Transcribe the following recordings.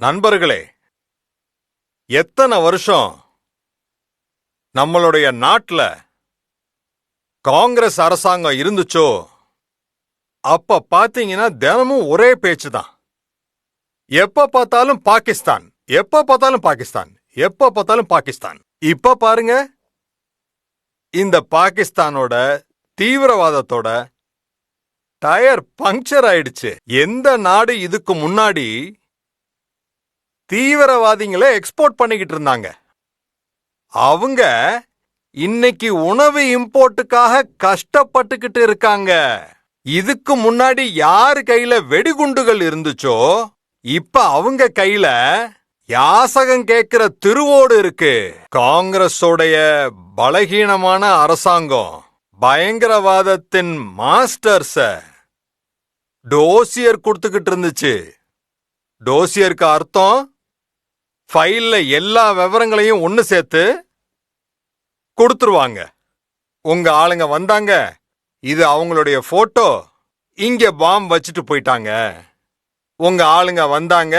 நண்பர்களே எத்தனை வருஷம் நம்மளுடைய நாட்டுல காங்கிரஸ் அரசாங்கம் இருந்துச்சோ அப்ப பாத்தீங்கன்னா தினமும் ஒரே பேச்சு தான் எப்ப பார்த்தாலும் பாகிஸ்தான் எப்ப பார்த்தாலும் பாகிஸ்தான் எப்ப பார்த்தாலும் பாகிஸ்தான். இப்ப பாருங்க இந்த பாகிஸ்தானோட தீவிரவாதத்தோட டயர் பங்க்சர் ஆயிடுச்சு. எந்த நாடு இதுக்கு முன்னாடி தீவிரவாதிகளை எக்ஸ்போர்ட் பண்ணிக்கிட்டு இருந்தாங்க. அவங்க இன்னைக்கு உணவு இம்போர்ட்டுக்காக கஷ்டப்பட்டுக்கிட்டு இருக்காங்க. இதுக்கு முன்னாடி யாரு கையில வெடிகுண்டுகள் இருந்துச்சோ இப்ப அவங்க கையில யாசகம் கேட்கிற திருவோடு இருக்கு. காங்கிரஸோடைய பலகீனமான அரசாங்கம் பயங்கரவாதத்தின் மாஸ்டர்ஸ டோசியர் கொடுத்துக்கிட்டு இருந்துச்சு. டோசியருக்கு அர்த்தம்? ஃபைல்ல எல்லா விவரங்களையும் ஒன்னு சேர்த்து கொடுத்துருவாங்க. உங்க ஆளுங்க வந்தாங்க. இது அவங்களுடைய போட்டோ இங்க பாம் வச்சுட்டு போயிட்டாங்க. உங்க ஆளுங்க வந்தாங்க.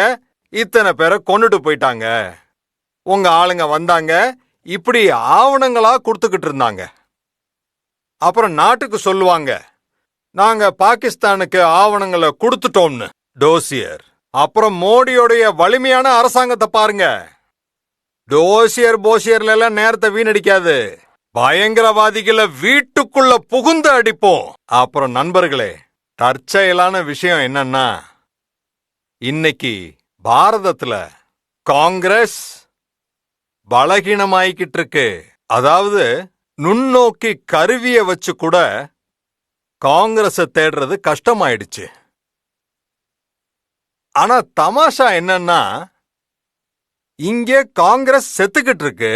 இத்தனை பேரை கொண்டுட்டு போயிட்டாங்க. உங்க ஆளுங்க வந்தாங்க. இப்படி ஆவணங்களா கொடுத்துக்கிட்டு இருந்தாங்க. அப்புறம் நாட்டுக்கு சொல்லுவாங்க. நாங்க பாகிஸ்தானுக்கு ஆவணங்களை கொடுத்துட்டோம்னு. டோசியர். அப்புறம் மோடியோடைய வலிமையான அரசாங்கத்தை பாருங்க. டோசியர் போசியர்ல எல்லாம் நேரத்தை வீணடிக்காது. பயங்கரவாதிகளை வீட்டுக்குள்ள புகுந்து அடிப்போம். அப்புறம் நண்பர்களே தற்செயலான விஷயம் என்னன்னா இன்னைக்கு பாரதத்துல காங்கிரஸ் பலகீனமாயிக்கிட்டு இருக்கு. அதாவது நுண்ணோக்கி கருவிய வச்சு கூட காங்கிரஸ தேடுறது கஷ்டமாயிடுச்சு. ஆனா தமாஷா என்னன்னா இங்கே காங்கிரஸ் செத்துக்கிட்டு இருக்கு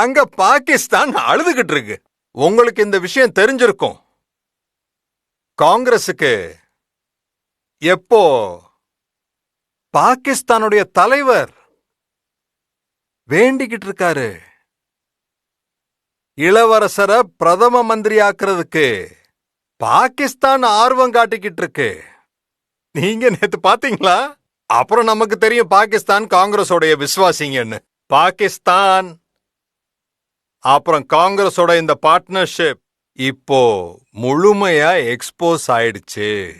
அங்க பாகிஸ்தான் அழுதுகிட்டு இருக்கு. உங்களுக்கு இந்த விஷயம் தெரிஞ்சிருக்கும். காங்கிரஸுக்கு எப்போ பாகிஸ்தானுடைய தலைவர் வேண்டிக்கிட்டு இருக்காரு? இளவரசரை பிரதம மந்திரி ஆக்குறதுக்கு பாகிஸ்தான் ஆர்வம் காட்டிக்கிட்டு இருக்கு. நீங்க நேத்து பாத்தீங்களா? அப்புறம் நமக்கு தெரியும் பாகிஸ்தான் காங்கிரஸோடைய விசுவாசிங்கன்னு. பாகிஸ்தான். அப்புறம் காங்கிரஸோட இந்த பார்ட்னர்ஷிப் இப்போ முழுமையா எக்ஸ்போஸ் ஆயிடுச்சு.